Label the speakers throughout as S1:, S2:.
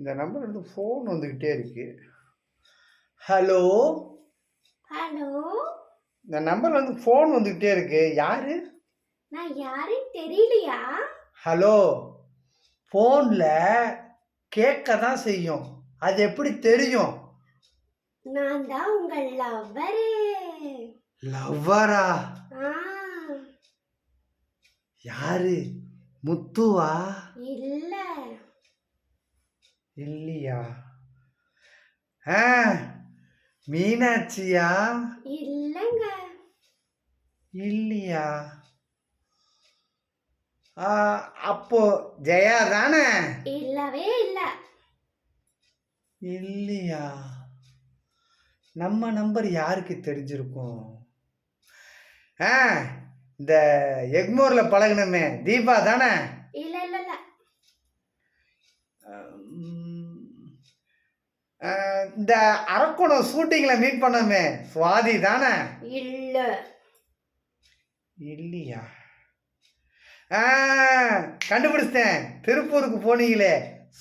S1: இந்த நம்பர் வந்து ஃபோன் வந்துக்கிட்டே இருக்கு. ஹலோ
S2: ஹலோ
S1: இந்த நம்பர் வந்து ஃபோன் வந்துக்கிட்டே இருக்கு. யாரு?
S2: நான் யாருன்னு தெரியலையா?
S1: ஹலோ ஃபோனில் கேட்க தான் செய்யும். அது எப்படி தெரியும்?
S2: நான் தான் உங்கள் லவ்வரு
S1: லவ்வரா யாரு? முத்துவா?
S2: இல்ல.
S1: இல்லையா? ஆ மீனாட்சியா?
S2: இல்லங்க.
S1: இல்லையா? ஆ, அப்போ ஜெயா தானே?
S2: இல்லவே இல்ல.
S1: இல்லையா? நம்ம நம்பர் யாருக்கு தெரிஞ்சிருக்கும்? ஆ இந்த எக்மோரில் பழகுனமே தீபா தானே?
S2: இல்ல இல்ல இல்ல.
S1: இந்த அரக்கோணம் ஷூட்டிங்கில் மீட் பண்ணோமே சுவாதி தானே?
S2: இல்ல.
S1: இல்லையா? கண்டுபிடிச்சிட்டேன். திருப்பூருக்கு போனீங்களே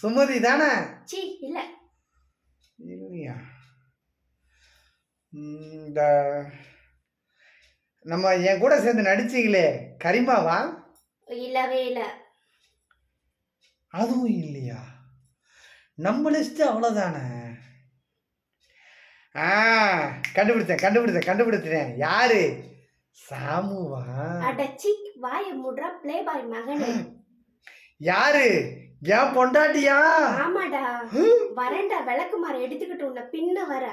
S1: சுமதி தானே?
S2: இல்ல.
S1: இல்லையா? இந்த நம்ம என் கூட சேர்ந்து நடிச்சீங்களே கரிமாவா?
S2: இல்லவே இல்ல.
S1: அதுவும் இல்லையா? நம்ம லிஸ்ட் அவ்வளோதானே ஆ கண்டுபிடிச்சேன் கண்டுபிடிச்சேன் கண்டுபிடிச்சிட்டேன் யாரு? சாமுவா.
S2: அடச்சி வாய முடுற ப்ளே பாய் மகனே.
S1: யாரு? என் பொண்டாட்டியா?
S2: ஆமாடா. வரேன்டா விளக்குமாறு எடுத்துக்கிட்டு உன்னை பின்ன வர.